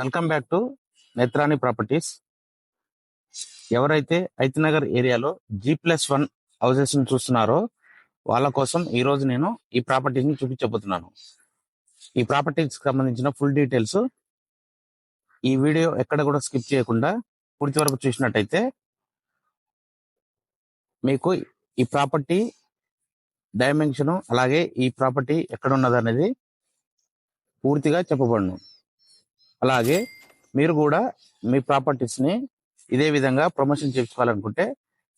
Welcome back to Netrani properties. ఎవరైతే ఐతినగర్ ఏరియాలో G plus one houses చూస్తున్నారో వాళ్ళ కోసం ఈ రోజు నేను ఈ ప్రాపర్టీస్ని చూపించబోతున్నాను. ఈ ప్రాపర్టీస్ సంబంధించిన ఫుల్ డీటెయిల్స్ ఈ వీడియో ఎక్కడ కూడా స్కిప్ చేయకుండా పూర్తి వరకు చూసినట్టయితే మీకు ఈ ప్రాపర్టీ డైమెన్షన్ అలాగే ఈ ప్రాపర్టీ ఎక్కడ ఉన్నది అనేది పూర్తిగా చెప్పబడును. అలాగే మీరు కూడా మీ ప్రాపర్టీస్ని ఇదే విధంగా ప్రమోషన్ చేయించుకోవాలనుకుంటే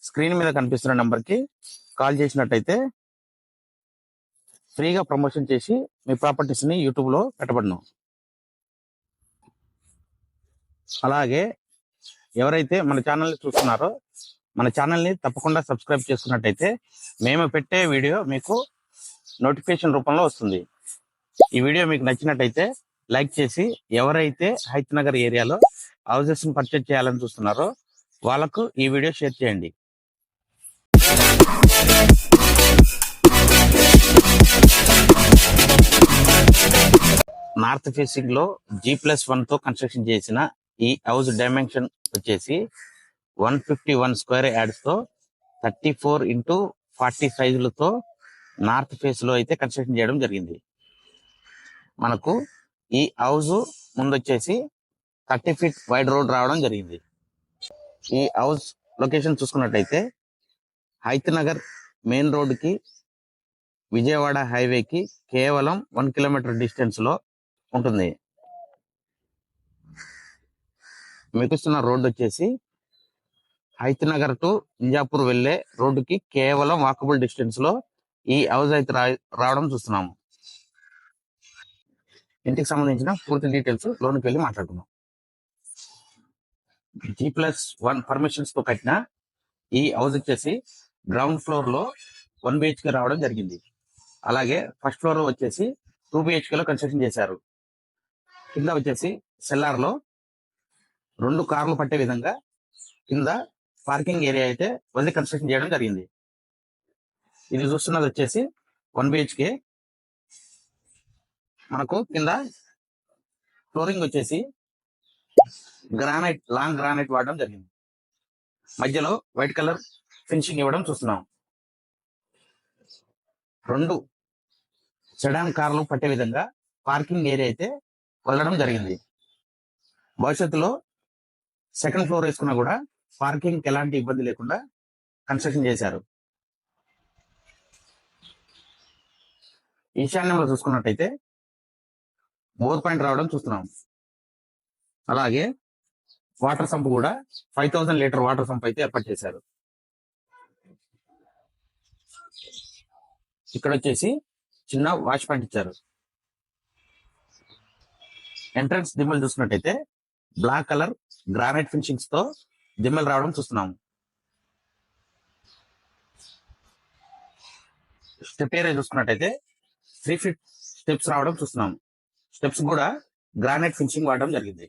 స్క్రీన్ మీద కనిపిస్తున్న నెంబర్కి కాల్ చేసినట్టయితే ఫ్రీగా ప్రమోషన్ చేసి మీ ప్రాపర్టీస్ని యూట్యూబ్లో యూట్యూబ్లో పెట్టబడను. అలాగే ఎవరైతే మన ఛానల్ని చూస్తున్నారో మన ఛానల్ని తప్పకుండా సబ్స్క్రైబ్ చేసుకున్నట్టయితే మేము పెట్టే వీడియో మీకు నోటిఫికేషన్ రూపంలో వస్తుంది. ఈ వీడియో మీకు నచ్చినట్టయితే లైక్ చేసి ఎవరైతే హైత్ నగర్ ఏరియాలో హౌజెస్ని పర్చేజ్ చేయాలని చూస్తున్నారో వాళ్ళకు ఈ వీడియో షేర్ చేయండి. నార్త్ ఫేసింగ్లో జీ ప్లస్ వన్తో కన్స్ట్రక్షన్ చేసిన ఈ హౌస్ డైమెన్షన్ వచ్చేసి వన్ ఫిఫ్టీ వన్ స్క్వేర్ యాడ్స్తో థర్టీ ఫోర్ ఇంటూ ఫార్టీ సైజులతో నార్త్ ఫేస్లో అయితే కన్స్ట్రక్షన్ చేయడం జరిగింది. మనకు ఈ హౌస్ ముందు వచ్చేసి థర్టీ ఫీట్ వైడ్ రోడ్ రావడం జరిగింది. ఈ హౌస్ లొకేషన్ చూసుకున్నట్టయితే హైత్ నగర్ మెయిన్ రోడ్కి విజయవాడ హైవేకి కేవలం వన్ కిలోమీటర్ డిస్టెన్స్లో ఉంటుంది. మీకు రోడ్డు వచ్చేసి హైత్ నగర్ టు ఇంజాపూర్ వెళ్ళే రోడ్డుకి కేవలం వాకబుల్ డిస్టెన్స్లో ఈ హౌస్ అయితే రా- రావడం చూస్తున్నాము. ఇంటికి సంబంధించిన పూర్తి డీటెయిల్స్ లోన్కి వెళ్ళి మాట్లాడుకుందాం. జీ ప్లస్ వన్ పర్మిషన్స్తో కట్టిన ఈ హౌస్ వచ్చేసి గ్రౌండ్ ఫ్లోర్లో వన్ బిహెచ్కే రావడం జరిగింది. అలాగే ఫస్ట్ ఫ్లోర్ వచ్చేసి టూ బిహెచ్కే లో కన్స్ట్రక్షన్ చేశారు. కింద వచ్చేసి సెల్లార్లో రెండు కార్లు పట్టే విధంగా కింద పార్కింగ్ ఏరియా అయితే వదిలి కన్స్ట్రక్షన్ చేయడం జరిగింది. ఇది చూస్తున్నది వచ్చేసి వన్ బిహెచ్కే మనకు కింద ఫ్లోరింగ్ వచ్చేసి గ్రానైట్ లాంగ్ గ్రానైట్ వాడడం జరిగింది. మధ్యలో వైట్ కలర్ ఫినిషింగ్ ఇవ్వడం చూస్తున్నాం. రెండు సెడాన్ కార్లు పట్టే విధంగా పార్కింగ్ ఏరియా అయితే వెళ్ళడం జరిగింది. భవిష్యత్తులో సెకండ్ ఫ్లోర్ వేసుకున్నా కూడా పార్కింగ్ ఎలాంటి ఇబ్బంది లేకుండా కన్స్ట్రక్షన్ చేశారు. ఈశాన్యంలో చూసుకున్నట్టయితే బోర్ పాయింట్ రావడం చూస్తున్నాం. అలాగే వాటర్ సంప్ కూడా five thousand litre water sump అయితే ఏర్పాటు చేశారు. ఇక్కడ వచ్చేసి చిన్న వాష్ పాయింట్ ఇచ్చారు. ఎంట్రన్స్ దిమ్మలు చూసినట్టయితే బ్లాక్ కలర్ గ్రానైట్ ఫినిషింగ్స్తో దిమ్మలు రావడం చూస్తున్నాము స్టెప్ ఏరియా చూసుకున్నట్టయితే త్రీ ఫీట్ స్టెప్స్ రావడం చూస్తున్నాము స్టెప్స్ కూడా గ్రానైట్ ఫినిషింగ్ వాడడం జరిగింది.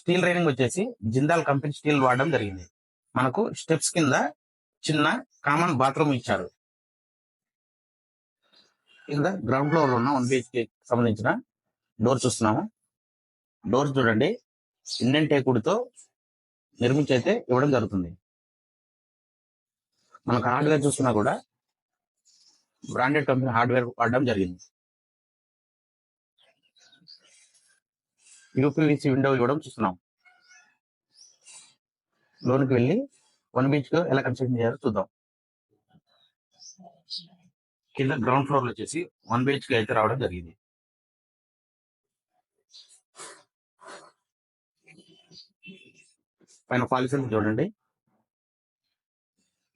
స్టీల్ రైనింగ్ వచ్చేసి జిందాల్ కంపెనీ స్టీల్ వాడడం జరిగింది. మనకు స్టెప్స్ కింద చిన్న కామన్ బాత్రూమ్ ఇచ్చారు. కింద గ్రౌండ్ ఫ్లోర్లో ఉన్న వన్ బిహెచ్కే సంబంధించిన డోర్ చూస్తున్నాము. డోర్స్ చూడండి. ఇండియన్ టేకుడితో నిర్మించి అయితే ఇవ్వడం జరుగుతుంది. మనకు హార్డ్వేర్ చూసుకున్నా కూడా బ్రాండెడ్ కంపెనీ హార్డ్వేర్ వాడడం జరిగింది. యూపీవీసీ విండో ఇవ్వడం చూస్తున్నాం. లోనికి వెళ్ళి వన్ బీచ్ ఎలా కన్స్ట్రక్షన్ చేయాలో చూద్దాం. కింద గ్రౌండ్ ఫ్లోర్లో వచ్చేసి వన్కి అయితే రావడం జరిగింది. పైన పాలిసీలు చూడండి.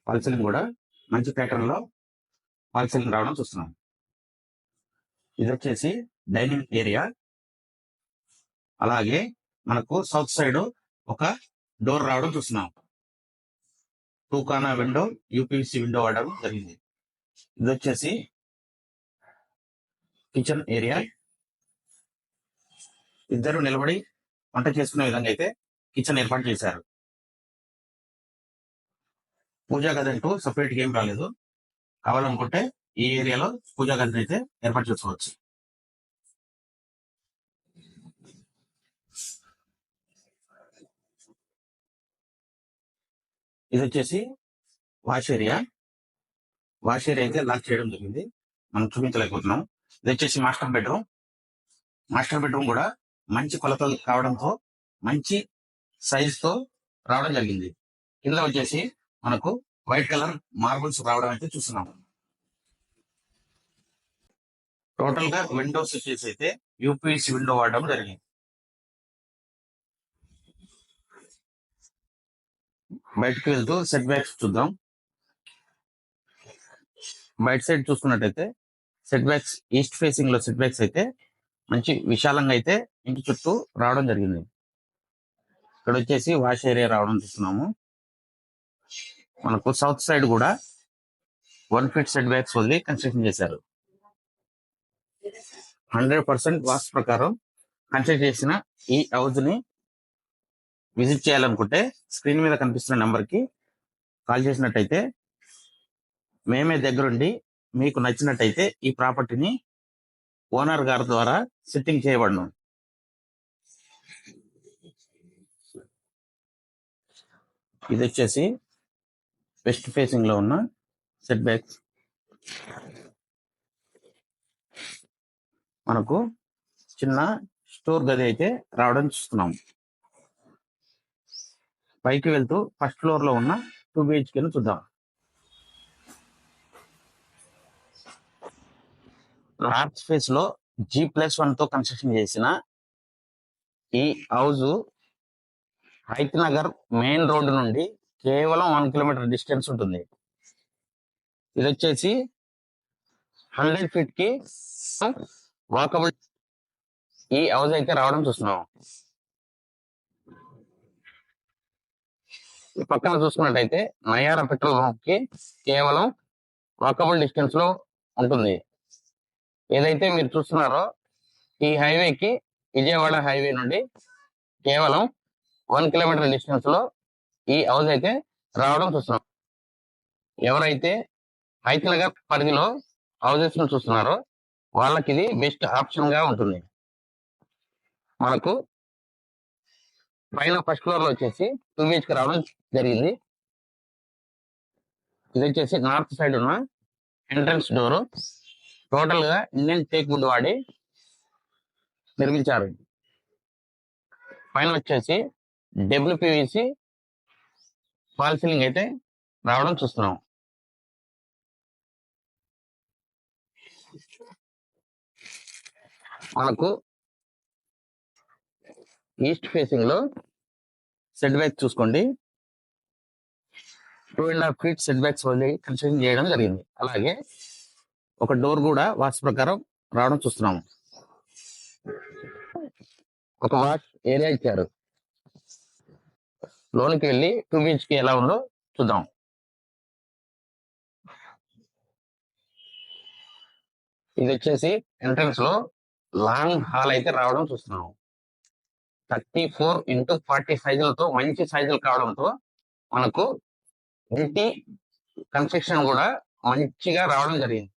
పాలిసీలింగ్ కూడా మంచి ప్యాటర్న్లో లో రావడం చూస్తున్నాం. ఇది వచ్చేసి డైనింగ్ ఏరియా. అలాగే మనకు సౌత్ సైడ్ ఒక డోర్ రావడం చూస్తున్నాం. టూకానా విండో యూపీసీ విండో వాడడం జరిగింది. ఇది వచ్చేసి కిచెన్ ఏరియా. ఇద్దరు నిలబడి వంట చేసుకునే విధంగా అయితే కిచెన్ ఏర్పాటు చేశారు. పూజా గది అంటూ సపరేట్ ఏం రాలేదు. కావాలనుకుంటే ఈ ఏరియాలో పూజా గదిని అయితే ఏర్పాటు చేసుకోవచ్చు. ఇది వచ్చేసి వాష్ ఏరియా. వాష్ ఏరియా అయితే లాక్ చేయడం జరిగింది. మనం చూపించలేకపోతున్నాం. ఇది వచ్చేసి మాస్టర్ బెడ్రూమ్. మాస్టర్ బెడ్రూమ్ కూడా మంచి కొలతలు కావడంతో మంచి సైజుతో రావడం జరిగింది. కింద వచ్చేసి మనకు వైట్ కలర్ మార్బుల్స్ రావడం అయితే చూస్తున్నాం. టోటల్గా విండోస్ వచ్చేసి అయితే యూపీఎస్సీ విండో వాడడం జరిగింది. బయటకు వెళ్తూ సెట్ బ్యాక్స్ చూద్దాం. బయట సైడ్ చూసుకున్నట్టయితే సెట్ బ్యాక్స్ ఈస్ట్ ఫేసింగ్లో సెట్ బ్యాక్స్ అయితే మంచి విశాలంగా అయితే ఇంటి చుట్టూ రావడం జరిగింది. ఇక్కడ వచ్చేసి వాష్ ఏరియా రావడం చూస్తున్నాము. మనకు సౌత్ సైడ్ కూడా వన్ ఫీట్ సెట్ బ్యాక్స్ వదిలి కన్స్ట్రక్షన్ చేశారు. హండ్రెడ్ పర్సెంట్ వాస్తు ప్రకారం కన్స్ట్రక్ట్ చేసిన ఈ హౌస్ని విజిట్ చేయాలనుకుంటే స్క్రీన్ మీద కనిపిస్తున్న నెంబర్కి కాల్ చేసినట్టయితే మేమే దగ్గరుండి మీకు నచ్చినట్టయితే ఈ ప్రాపర్టీని ఓనర్ గారి ద్వారా సిట్టింగ్ చేయబడను. ఇది వచ్చేసి వెస్ట్ ఫేసింగ్లో ఉన్న సెట్ బ్యాక్స్ మనకు చిన్న స్టోర్ గది అయితే రావడం చూస్తున్నాం. పైకి వెళ్తూ ఫస్ట్ ఫ్లోర్లో ఉన్న టూ బిహెచ్కే ను చూద్దాం. నార్త్ ఫేస్లో జీ ప్లస్ వన్తో కన్స్ట్రక్షన్ చేసిన ఈ house Hayath Nagar main road నుండి కేవలం వన్ కిలోమీటర్ డిస్టెన్స్ ఉంటుంది. ఇది వచ్చేసి హండ్రెడ్ ఫీట్కి వాకబుల్ ఈ హౌస్ అయితే రావడం చూస్తున్నాం. పక్కన చూసుకున్నట్టయితే నయారా పెట్రోల్ బంక్కి కేవలం వాకబుల్ డిస్టెన్స్లో ఉంటుంది. ఏదైతే మీరు చూస్తున్నారో ఈ హైవేకి విజయవాడ హైవే నుండి కేవలం వన్ కిలోమీటర్ డిస్టెన్స్లో ఈ హౌస్ అయితే రావడం చూస్తున్నాం. ఎవరైతే హైతనగర్ పరిధిలో హౌసెస్ను చూస్తున్నారో వాళ్ళకి ఇది బెస్ట్ ఆప్షన్గా ఉంటుంది. మనకు పైన ఫస్ట్ ఫ్లోర్లో వచ్చేసి టూ బిహెచ్కి రావడం జరిగింది. ఇది వచ్చేసి నార్త్ సైడ్ ఉన్న ఎంట్రన్స్ డోర్. టోటల్గా ఇండియన్ టేక్ వుడ్ వాడి నిర్మించారు. పైన వచ్చేసి డబ్ల్యూపీవీసీ ఫాల్ సీలింగ్ అయితే రావడం చూస్తున్నాం. మనకు ఈస్ట్ ఫేసింగ్లో సెట్ బ్యాక్ చూసుకోండి. Two and half feet setbacks వదిలి కన్స్ట్రక్షన్ చేయడం జరిగింది. అలాగే ఒక డోర్ కూడా వాస్తు ప్రకారం రావడం చూస్తున్నాము. ఒక వాష్ ఏరియా ఇచ్చారు. లోనికి వెళ్ళి టూ కి ఎలా ఉందో చూద్దాం. ఇది వచ్చేసి ఎంట్రన్స్లో లాంగ్ హాల్ అయితే రావడం చూస్తున్నాం థర్టీ ఫోర్ ఇంటూ ఫార్టీ సైజులతో మంచి సైజులు కావడంతో మనకు ఇంటి కన్స్ట్రక్షన్ కూడా మంచిగా రావడం జరిగింది.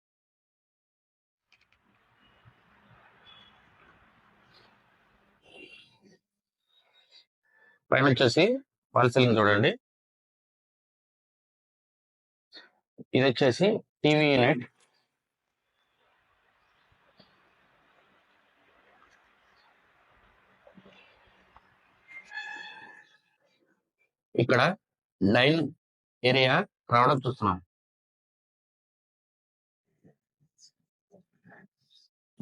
పైన వచ్చేసి పాల్సెలింగ్ చూడండి. ఇది వచ్చేసి టీవీ యూనిట్ ఇక్కడ డైన్ ఏరియా రావడం చూస్తున్నాం.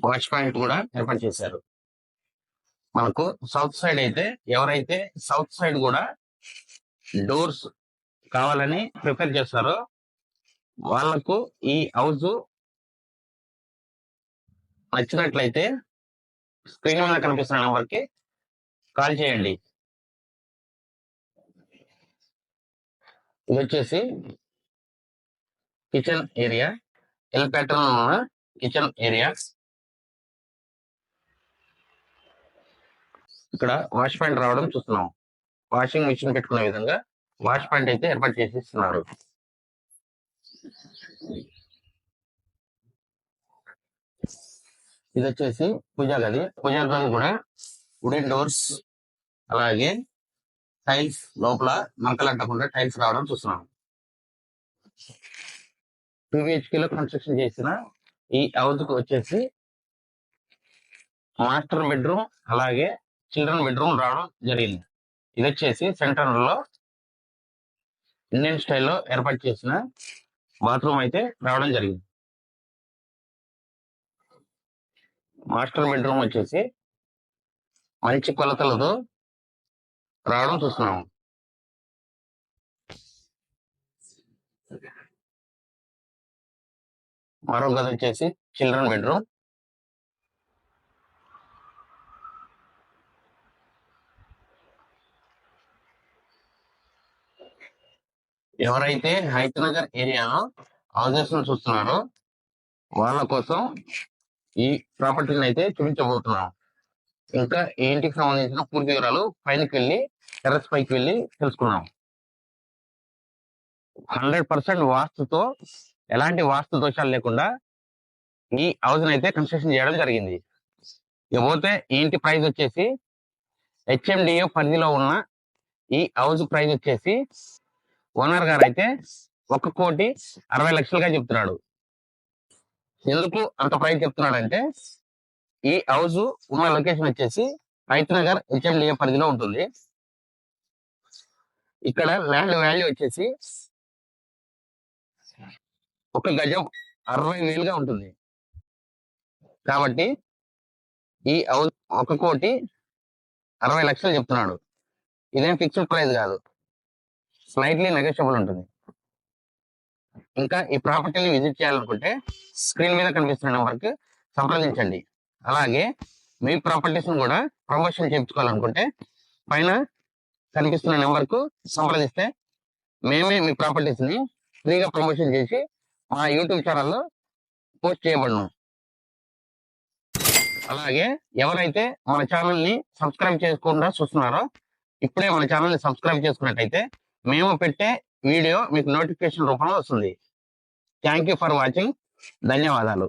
వాచ్ పాయింట్ కూడా ఏర్పాటు చేశారు. మనకు సౌత్ సైడ్ అయితే ఎవరైతే సౌత్ సైడ్ కూడా డోర్స్ కావాలని ప్రిపేర్ చేస్తారో వాళ్ళకు ఈ హౌస్ నచ్చినట్లయితే స్క్రీన్ మీద కనిపిస్తున్న నెంబర్కి కాల్ చేయండి. ఇది వచ్చేసి కిచెన్ ఏరియా. ఎల్ ప్యాటర్న్ ఉన్న కిచెన్ ఏరియా. ఇక్కడ వాష్ పాయింట్ రావడం చూస్తున్నాం. వాషింగ్ మిషన్ పెట్టుకునే విధంగా వాష్ పాయింట్ అయితే ఏర్పాటు చేసి ఇస్తున్నారు ఇది వచ్చేసి పూజా గది. పూజా గది కూడా వుడెన్ డోర్స్ అలాగే టైల్స్ లోపల మంకలు అంటకుండా టైల్స్ రావడం చూస్తున్నాం. టూ బిహెచ్కే లో కన్స్ట్రక్షన్ చేసిన ఈ హౌస్కు వచ్చేసి మాస్టర్ బెడ్రూమ్ అలాగే చిల్డ్రన్ బెడ్రూమ్ రావడం జరిగింది. ఇది వచ్చేసి సెంటర్లో ఇండియన్ స్టైల్లో ఏర్పాటు చేసిన బాత్రూమ్ అయితే రావడం జరిగింది. మాస్టర్ బెడ్రూమ్ వచ్చేసి మంచి కొలతలతో రావడం చూస్తున్నాము. మరో గది వచ్చేసి చిల్డ్రన్ బెడ్రూమ్. ఎవరైతే హైత్ ఏరియా ఏరియాలో చూస్తున్నారో వాళ్ళ కోసం ఈ ప్రాపర్టీని అయితే చూపించబోతున్నాం. ఇంకా ఏంటికి ఇంటికి సంబంధించిన పూర్తి వివరాలు పైనకి వెళ్ళి టెర్రస్ పైకి వెళ్ళి తెలుసుకున్నాం. హండ్రెడ్ పర్సెంట్ వాస్తుతో ఎలాంటి వాస్తు దోషాలు లేకుండా ఈ హౌస్ని అయితే కన్స్ట్రక్షన్ చేయడం జరిగింది. ఇకపోతే ఈ ఇంటి ప్రైస్ వచ్చేసి హెచ్ఎండిఏ పరిధిలో ఉన్న ఈ హౌస్ ప్రైస్ వచ్చేసి ఓనర్ గారు అయితే ఒక కోటి అరవై లక్షలుగా చెప్తున్నాడు. ఎందుకు అంత ప్రైస్ చెప్తున్నాడంటే ఈ హౌస్ ఉన్న లొకేషన్ వచ్చేసి రైతు నగర్ హెచ్ఎండిఏ పరిధిలో ఉంటుంది. ఇక్కడ ల్యాండ్ వాల్యూ వచ్చేసి ఒక గజం అరవై వేలుగా ఉంటుంది. కాబట్టి ఈ ఒక కోటి అరవై లక్షలు చెప్తున్నాడు. ఇదేం ఫిక్స్డ్ ప్రైస్ కాదు. స్లైట్లీ నెగోషియబుల్ ఉంటుంది. ఇంకా ఈ ప్రాపర్టీని విజిట్ చేయాలనుకుంటే స్క్రీన్ మీద కనిపిస్తున్న నెంబర్కి సంప్రదించండి. అలాగే మీ ప్రాపర్టీస్ని కూడా ప్రమోషన్ చేయించుకోవాలనుకుంటే పైన కనిపిస్తున్న నెంబర్కు సంప్రదిస్తే మేమే మీ ప్రాపర్టీస్ని ఫ్రీగా ప్రమోషన్ చేసి మా యూట్యూబ్ ఛానల్లో పోస్ట్ చేయబడను. అలాగే ఎవరైతే మన ఛానల్ని సబ్స్క్రైబ్ చేయకుండా చూస్తున్నారో ఇప్పుడే మన ఛానల్ని సబ్స్క్రైబ్ చేసుకున్నట్టయితే మేము పెట్టే వీడియో మీకు నోటిఫికేషన్ రూపంలో వస్తుంది. Thank you for watching. ధన్యవాదాలు.